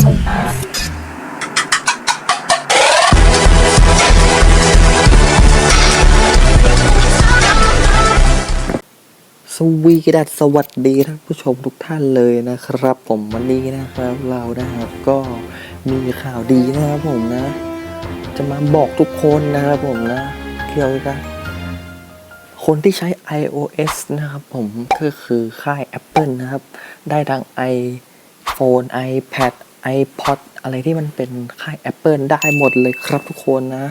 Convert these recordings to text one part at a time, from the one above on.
สวีดัสสวัสดีท่านผู้ชมทุกท่านเลยนะครับ ผมวันนี้นะครับเรานะครับก็มีข่าวดีนะครับผมนะ จะมาบอกทุกคนนะครับผมนะเกี่ยวกับคนที่ใช้ iOS นะครับผมก็คือค่าย Apple นะครับ ได้ทั้ง iPhone iPad iPod อะไรที่มันเป็นค่าย Apple ได้หมดเลยครับทุกคนนะ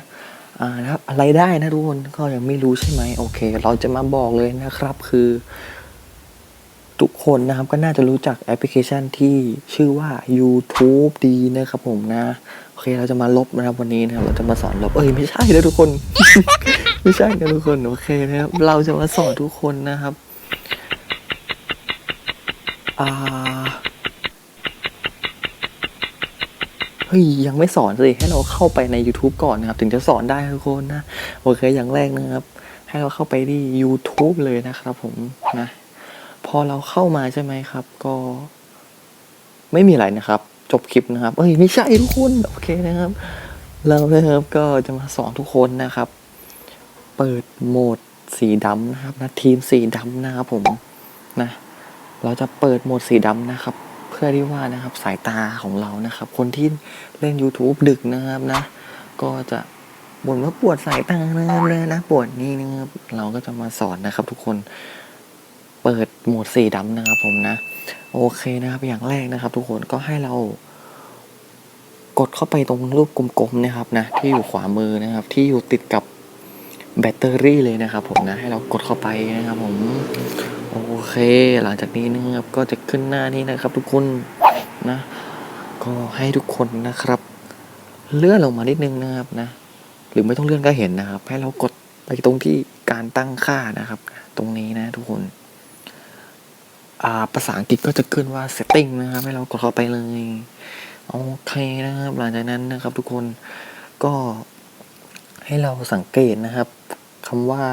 อ่านะครับอะไรได้นะทุกคนก็ยังไม่รู้ใช่ไหมโอเค เราจะมาบอกเลยนะครับคือ ทุกคนนะครับก็น่าจะรู้จักแอปพลิเคชันที่ชื่อว่า YouTube ดีนะครับผมนะโอเคเราจะมาลบนะครับวันนี้นะครับเราจะมาสอนลบเอ้ยไม่ใช่นะทุกคน ไม่ใช่นะทุกคนโอเคนะครับเราจะมาสอนทุกคนนะครับอ่า เฮ้ยยังไม่สอนสิให้เราเข้าไปใน YouTube ก่อนนะครับ ถึงจะสอนได้ทุกคนนะโอเคอย่างแรกนะครับ ให้เราเข้าไปที่ YouTube เลยนะครับ ผมนะ พอเราเข้ามาใช่ไหมครับ ก็ ไม่มีอะไรนะครับ จบคลิปนะครับเอ้ยไม่ใช่ทุกคนโอเคนะครับเรานะครับก็จะมาสอนทุกคนนะครับ เปิดโหมดสีดำนะครับนะทีมสีดำนะครับผมนะ เราจะเปิดโหมดสีดำนะครับ พื่อที่ว่านะครับสายตาของเรานะครับ คนที่เล่น YouTube ดึกนะครับนะ ก็จะบ่นว่าปวดสายตานะครับนะนะปวดนี่นะครับเราก็จะมาสอนนะครับ ทุกคนเปิดโหมดสีดำนะครับ ผมนะ โอเคนะครับ อย่างแรกนะครับ ทุกคนก็ให้เรากดเข้าไปตรงรูปกลมๆนะครับนะ ที่อยู่ขวามือนะครับ ที่อยู่ติดกับ แบตเตอรี่เลยนะครับผมนะให้เรากดเข้าไปนะครับผมโอเค หลังจากนี้นะครับก็จะขึ้นหน้านี้นะครับ ทุกคนนะ ก็ให้ทุกคนนะครับ เลื่อนลงมานิดนึงนะครับนะ หรือไม่ต้องเลื่อนก็เห็นนะครับ ให้เรากดไปตรงที่การตั้งค่านะครับ ตรงนี้นะทุกคนอ่าภาษาอังกฤษก็จะขึ้นว่า setting นะครับ ให้เรากดเข้าไปเลยโอเคนะครับ หลังจากนั้นนะครับ ทุกคนก็ ให้เราสังเกตนะครับคำว่า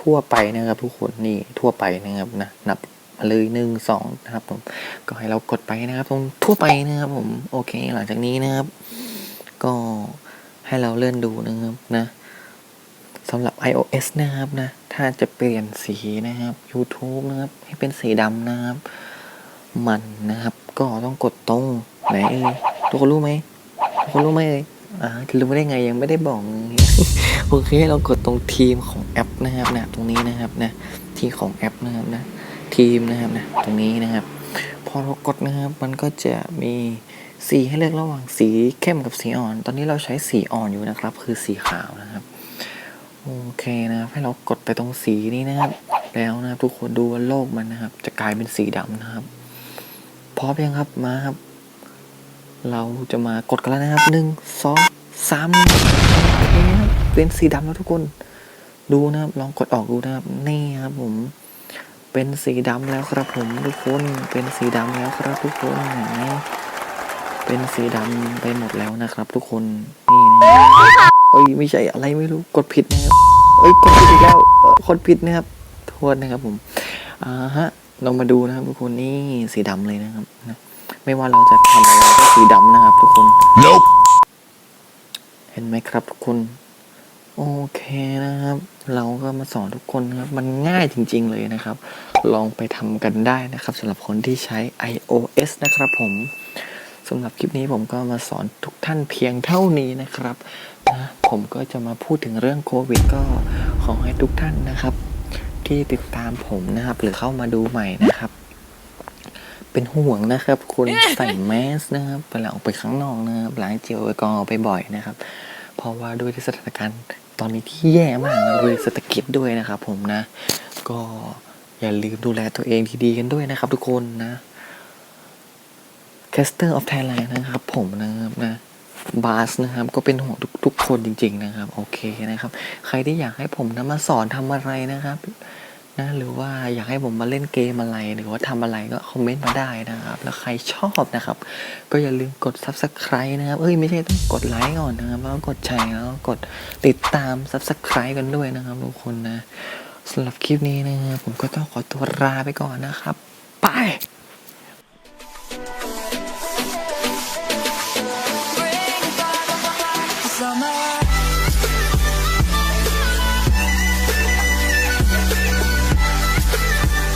ทั่วไปนะครับ ทุกคนนี่ทั่วไปนะครับนะนับมาเลยหนึ่งสองนะครับผมก็ให้เรากดไปนะครับตรงทั่วไปนะครับผมโอเค หลังจากนี้นะครับ ก็ให้เราเลื่อนดูนะครับนะสำหรับ iOS นะครับนะ ถ้าจะเปลี่ยนสีนะครับ YouTube นะครับ ให้เป็นสีดำนะครับ มันนะครับ ก็ต้องกดตรงไหนเอ่ยทุกคนรู้ไหมทุกคนรู้ไหมเอ่ย อ่ารู้ได้ไงยังไม่ได้บอกโอเคเรากดตรงทีมของแอปนะครับนะตรงนี้นะครับนะทีของแอปนะครับนะทีมนะครับนะตรงนี้นะครับ พอเรากดนะครับมันก็จะมีสีให้เลือกระหว่างสีเข้มกับสีอ่อน ตอนนี้เราใช้สีอ่อนอยู่นะครับ คือสีขาวนะครับโอเคนะครับให้เรากดไปตรงสีนี้นะครับ แล้วนะครับ ทุกคนดูว่าโลกมันนะครับ จะกลายเป็นสีดำนะครับพร้อมยังครับมาครับ เราจะมากดกันแล้วนะครับหนึ่งสองสามโอเคครับเป็นสีดำแล้วทุกคน ดูนะครับ ลองกดออกดูนะครับนี่ครับผม เป็นสีดำแล้วครับผมทุกคน เป็นสีดำแล้วครับทุกคนเห็นไหมเป็นสีดำไปหมดแล้วนะครับ ทุกคนนี่นะเอ้ยไม่ใช่อะไรไม่รู้กดผิดนะครับเอ้ยกดผิดอีกแล้วกดผิดนะครับโทษนะครับผมอ่าฮะลองมาดูนะครับทุกคนนี่สีดำเลยนะครับนะ ไม่ว่าเราจะทำอะไรก็สีดำนะครับทุกคน Nope. เห็นไหมครับทุกคน โอเคนะครับ เราก็มาสอนทุกคนนะครับ มันง่ายจริง ๆเลยนะครับ ลองไปทำกันได้นะครับสำหรับคนที่ใช้ iOS นะครับผมสำหรับคลิปนี้ผมก็มาสอนทุกท่านเพียงเท่านี้นะครับนะผมก็จะมาพูดถึงเรื่องโควิดก็ขอให้ทุกท่านนะครับ ที่ติดตามผมนะครับ หรือเข้ามาดูใหม่นะครับ เป็นห่วงนะครับคุณใส่แมสนะครับเวลาออกไปข้างนอกนะครับล้างเจลแอลกอฮอล์ไปบ่อยนะครับ เพราะว่าด้วยสถานการณ์ตอนนี้ที่แย่มากด้วยเศรษฐกิจด้วยนะครับ ผมนะ ก็อย่าลืมดูแลตัวเองดีๆกันด้วยนะครับ ทุกคนนะ Caster of Thailand นะครับ ผมนะครับนะบาสนะครับก็เป็นห่วงทุกๆคนจริง ๆ นะครับ โอเคนะครับ ใครที่อยากให้ผมนะมาสอนทำอะไรนะครับ นะหรือว่าอยากให้ผมมาเล่นเกมอะไร หรือว่าทำอะไรก็คอมเมนต์มาได้นะครับ แล้วใครชอบนะครับ ก็อย่าลืมกด subscribe นะครับ เอ้ยไม่ใช่ต้องกดไลค์ก่อนนะครับ แล้วกดแชร์แล้วก็กดติดตาม subscribe กันด้วยนะครับทุกคนนะสำหรับคลิปนี้นะครับผมก็ต้องขอตัวลาไปก่อนนะครับ ไป